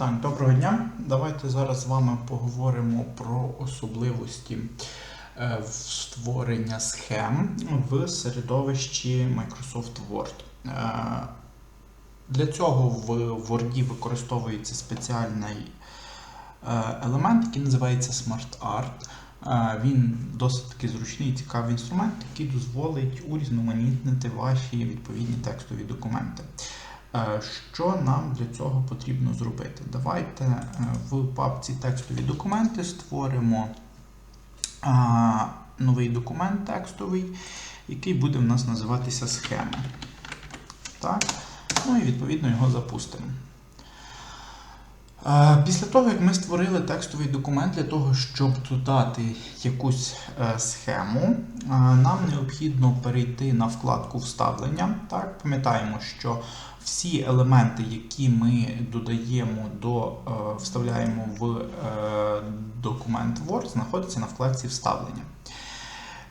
Так, доброго дня. Давайте зараз з вами поговоримо про особливості е, створення схем в середовищі Microsoft Word. Е, Для цього в Word використовується спеціальний е, елемент, який називається Smart Art. Е, Він досить таки зручний і цікавий інструмент, який дозволить урізноманітнити ваші відповідні текстові документи. Е, Що нам для цього потрібно зробити? Давайте е, в папці текстові документи створимо новий документ текстовий, який буде в нас називатися схеми. Так? Ну і відповідно його запустимо. Е, Після того, як ми створили текстовий документ для того, щоб додати якусь е, схему, е, нам необхідно перейти на вкладку вставлення. Так, пам'ятаємо, що всі елементи, які ми додаємо до е, вставляємо в е, документ Word, знаходяться на вкладці вставлення.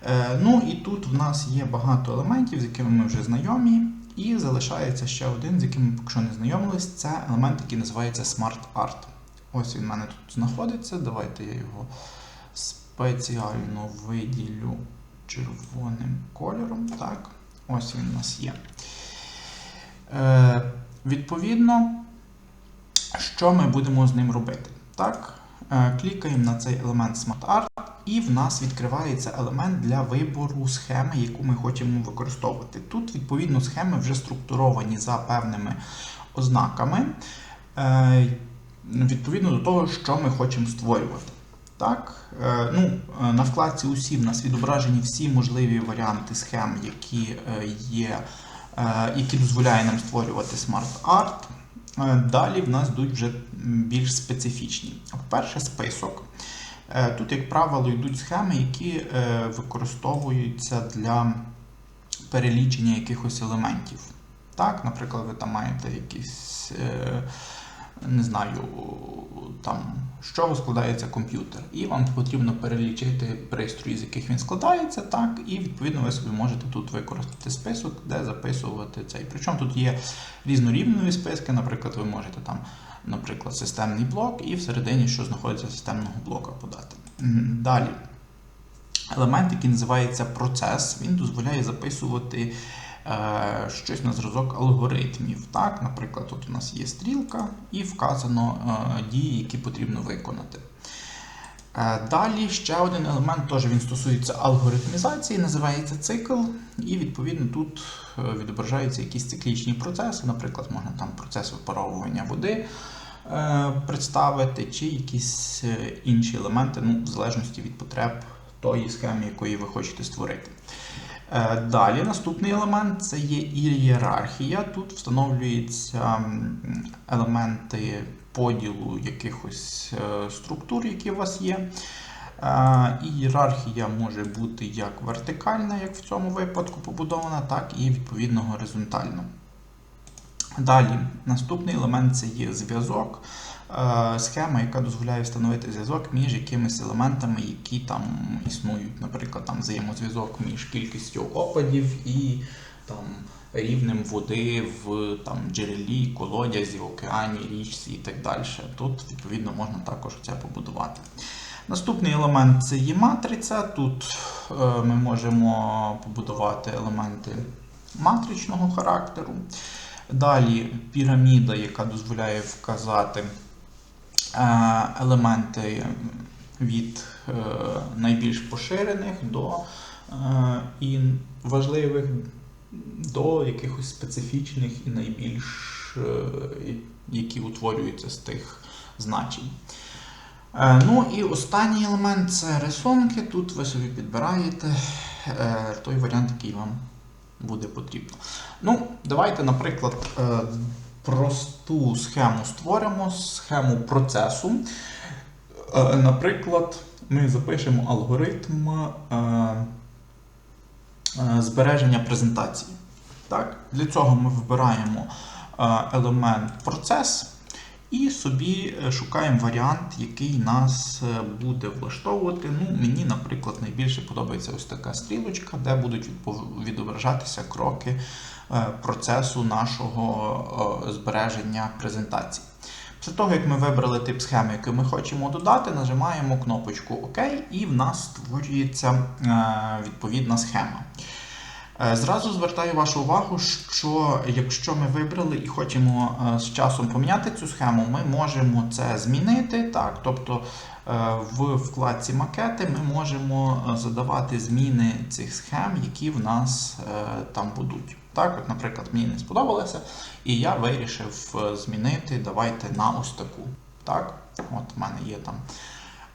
Е, Ну і тут в нас є багато елементів, з якими ми вже знайомі. І залишається ще один, з яким ми поки що не знайомились. Це елемент, який називається Smart Art. Ось він в мене тут знаходиться. Давайте я його спеціально виділю червоним кольором. Так, ось він у нас є. Е, відповідно, що ми будемо з ним робити? Так, е, клікаємо на цей елемент Smart Art, і в нас відкривається елемент для вибору схеми, яку ми хочемо використовувати. Тут, відповідно, схеми вже структуровані за певними ознаками, е, відповідно до того, що ми хочемо створювати. Так, е, ну, е, на вкладці усі в нас відображені всі можливі варіанти схем, які е, є, е, які дозволяє нам створювати Art. Е, Далі в нас йдуть вже більш специфічні. По-перше, список. Е, Тут, як правило, йдуть схеми, які використовуються для перелічення якихось елементів. Так, наприклад, ви там маєте якісь, не знаю, там, з чого складається комп'ютер, і вам потрібно перелічити пристрої, з яких він складається, так, і відповідно ви собі можете тут використати список, де записувати цей. Причому тут є різнорівневі списки, наприклад, ви можете там наприклад, системний блок, і всередині, що знаходиться системного блока, подати. Далі. Елемент, який називається процес, він дозволяє записувати щось на зразок алгоритмів. Так? Наприклад, тут у нас є стрілка і вказано е, дії, які потрібно виконати. Е, Далі ще один елемент, теж він стосується алгоритмізації, називається цикл, і відповідно тут е, відображаються якісь циклічні процеси, наприклад, можна там процес випаровування води е, представити, чи якісь е, інші елементи, ну, в залежності від потреб тої схеми, якої ви хочете створити. Е, Далі наступний елемент це є ієрархія. Тут встановлюються елементи поділу якихось е, структур, які у вас є. Е, Ієрархія може бути як вертикальна, як в цьому випадку побудована, так і відповідно горизонтально. Далі, наступний елемент це є зв'язок. Е, Схема, яка дозволяє встановити зв'язок між якимись елементами, які там існують. Наприклад, там взаємозв'язок між кількістю опадів і там, рівнем води в там, джерелі, колодязі, океані, річці і так далі. Тут, відповідно, можна також це побудувати. Наступний елемент це є матриця. Тут е, ми можемо побудувати елементи матричного характеру. Далі піраміда, яка дозволяє вказати е, елементи від е, найбільш поширених до е, і важливих до якихось специфічних і найбільш, які утворюються з тих значень. Ну і останній елемент це рисунки. Тут ви собі підбираєте той варіант, який вам буде потрібно. Ну, давайте, наприклад, е, просту схему створимо, схему процесу. Е, Наприклад, ми запишемо алгоритм е, збереження презентації. Так? Для цього ми вибираємо елемент процес і собі е, шукаємо варіант, який нас е, буде влаштовувати. Ну, мені, наприклад, найбільше подобається ось така стрілочка, де будуть відображатися кроки е, процесу нашого збереження презентації. Після того, як ми вибрали тип схеми, яку ми хочемо додати, нажимаємо кнопочку ОК, і в нас створюється відповідна схема. Е, Зразу звертаю вашу увагу, що якщо ми вибрали і хочемо е, з часом поміняти цю схему, ми можемо це змінити. Так, тобто е, в вкладці макети ми можемо задавати зміни цих схем, які в нас там будуть. Так, от, наприклад, мені не сподобалося, і я вирішив змінити. Давайте на ось таку. Так, от в мене є там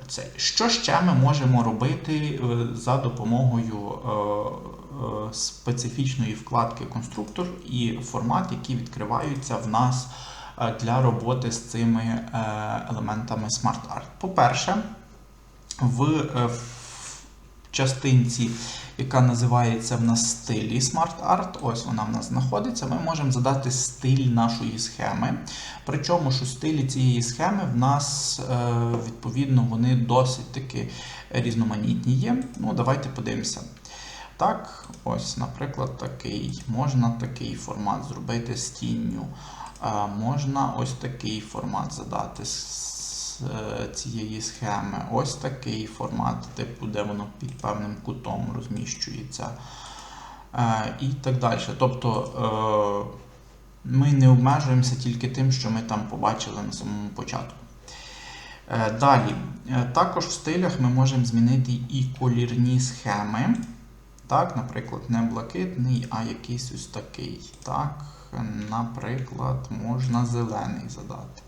цей. Що ще ми можемо робити е, за допомогою е, е, специфічної вкладки конструктор і формат, які відкриваються в нас для роботи з цими елементами елементами SmartArt? По-перше, в частинці, яка називається в нас стилі SmartArt, ось вона в нас знаходиться, ми можемо задати стиль нашої схеми. Причому, що стилі цієї схеми в нас, е, відповідно, вони досить таки різноманітні є. Ну, давайте подивимося. Так, ось, наприклад, такий. Можна такий формат зробити з тінню. Можна ось такий формат задати е, цієї схеми. Ось такий формат, типу, де воно під певним кутом розміщується. Е, І так далі. Тобто е, ми не обмежуємося тільки тим, що ми там побачили на самому початку. Е, Далі, Е, також в стилях ми можемо змінити і колірні схеми. Так, наприклад, не блакитний, а якийсь ось такий. Так, наприклад, можна зелений задати.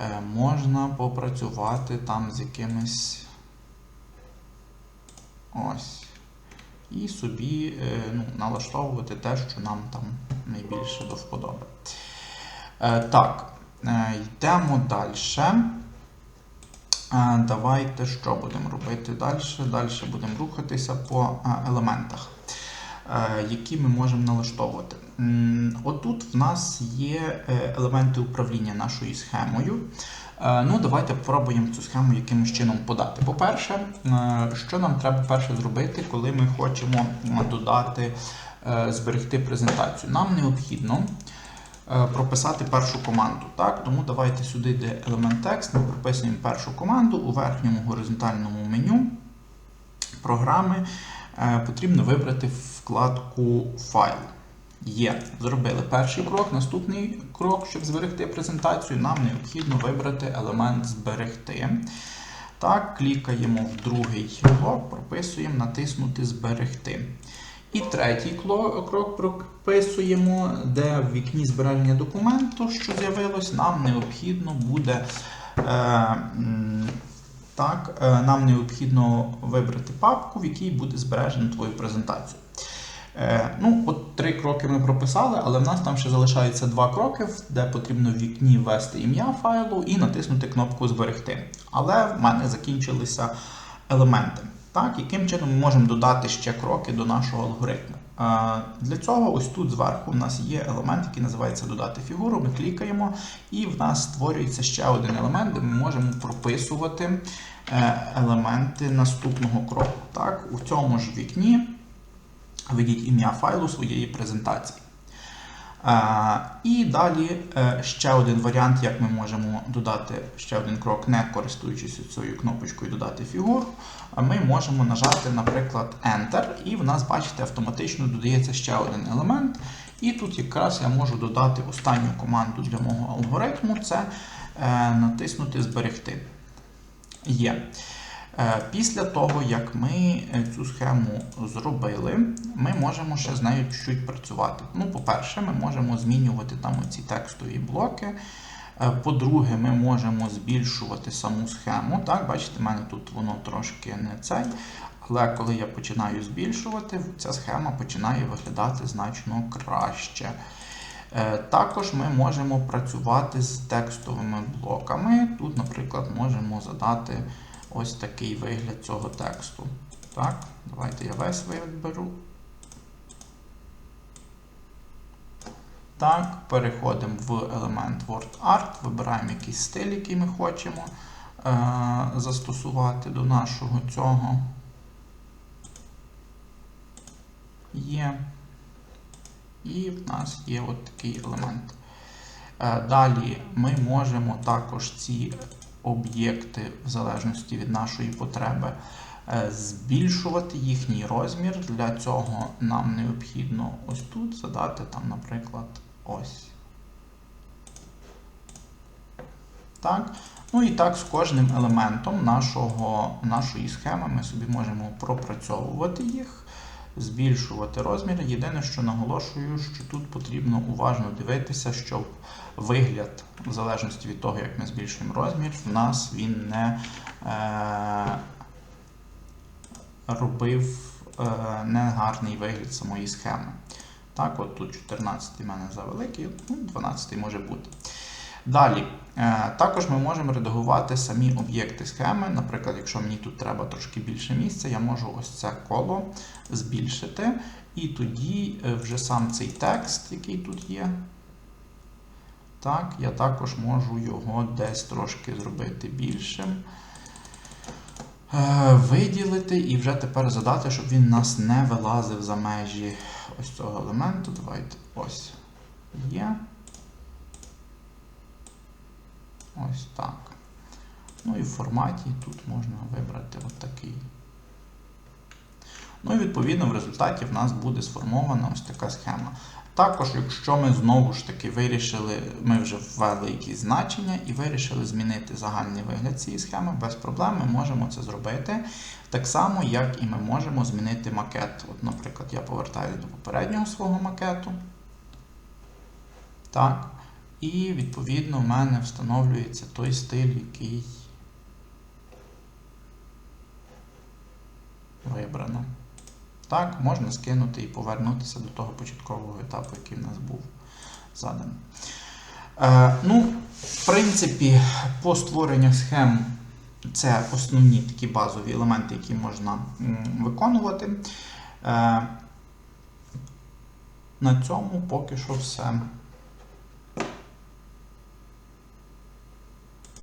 Е, Можна попрацювати там з якимись. Ось. І собі е, ну, налаштовувати те, що нам там найбільше до вподоби. Е, Так, йдемо далі. Давайте що будемо робити далі? Далі будемо рухатися по елементах, які ми можемо налаштовувати. Отут в нас є е, елементи управління нашою схемою. Е, Ну, давайте спробуємо цю схему якимось чином подати. По-перше, е, що нам треба перше зробити, коли ми хочемо е, додати, е, зберегти презентацію? Нам необхідно е, прописати першу команду. Так? Тому давайте сюди, де елемент текст, ми прописуємо першу команду у верхньому горизонтальному меню програми. Е, Потрібно вибрати вкладку Файл. Є. Зробили перший крок. Наступний крок, щоб зберегти презентацію, нам необхідно вибрати елемент Зберегти. Так, клікаємо в другий блок, прописуємо, натиснути Зберегти. І третій крок прописуємо, де в вікні збереження документу, що з'явилось, нам необхідно буде. Е, так, е, нам необхідно вибрати папку, в якій буде збережена твою презентацію. Е, ну, от три кроки ми прописали, але в нас там ще залишається два кроки, де потрібно в вікні ввести ім'я файлу і натиснути кнопку Зберегти. Але в мене закінчилися елементи. Так, яким чином ми можемо додати ще кроки до нашого алгоритму? Для цього ось тут зверху в нас є елемент, який називається Додати фігуру. Ми клікаємо, і в нас створюється ще один елемент, де ми можемо прописувати е, елементи наступного кроку. Так, У цьому ж вікні введіть ім'я файлу своєї презентації. І далі е, ще один варіант, як ми можемо додати ще один крок, не користуючись цією кнопочкою Додати фігуру. Ми можемо нажати, наприклад, Enter, і в нас, бачите, автоматично додається ще один елемент. І тут якраз я можу додати останню команду для мого алгоритму це е, натиснути Зберегти. Є. Е, Після того, як ми е, цю схему зробили, ми можемо ще з нею чуть-чуть працювати. Ну, по-перше, ми можемо змінювати там оці текстові блоки. Е, По-друге, ми можемо збільшувати саму схему. Так, бачите, в мене тут воно трошки не цей. Але коли я починаю збільшувати, ця схема починає виглядати значно краще. Е, Також ми можемо працювати з текстовими блоками. Тут, наприклад, можемо задати ось такий вигляд цього тексту. Так, давайте я весь виберу. Так, переходимо в елемент WordArt, вибираємо якийсь стиль, який ми хочемо е, застосувати до нашого цього. Є. І в нас є от такий елемент. Е, Далі ми можемо також ці об'єкти, в залежності від нашої потреби, е, збільшувати їхній розмір. Для цього нам необхідно ось тут задати, там, наприклад, ось. Так. Ну і так з кожним елементом нашого, нашої схеми ми собі можемо пропрацьовувати їх, збільшувати розміри. Єдине, що наголошую, що тут потрібно уважно дивитися, щоб вигляд, в залежності від того, як ми збільшуємо розмір, в нас він не е, робив е, негарний вигляд самої схеми. Так, от тут 14 в мене завеликий, ну, 12 може бути. Далі, е, також ми можемо редагувати самі об'єкти схеми. Наприклад, якщо мені тут треба трошки більше місця, я можу ось це коло збільшити. І тоді е, вже сам цей текст, який тут є, так, я також можу його десь трошки зробити більшим. Е, Виділити і вже тепер задати, щоб він нас не вилазив за межі ось цього елементу. Давайте ось є. Ось так. Ну і в форматі тут можна вибрати отакий. Ну і відповідно в результаті в нас буде сформована ось така схема. Також, якщо ми знову ж таки вирішили, ми вже ввели якісь значення і вирішили змінити загальний вигляд цієї схеми, без проблем ми можемо це зробити. Так само, як і ми можемо змінити макет. От, наприклад, я повертаю до попереднього свого макету. Так. І, відповідно, в мене встановлюється той стиль, який вибрано. Так, можна скинути і повернутися до того початкового етапу, який в нас був заданий. Е, ну, в принципі, по створенню схем це основні такі базові елементи, які можна виконувати. Е, на цьому поки що все.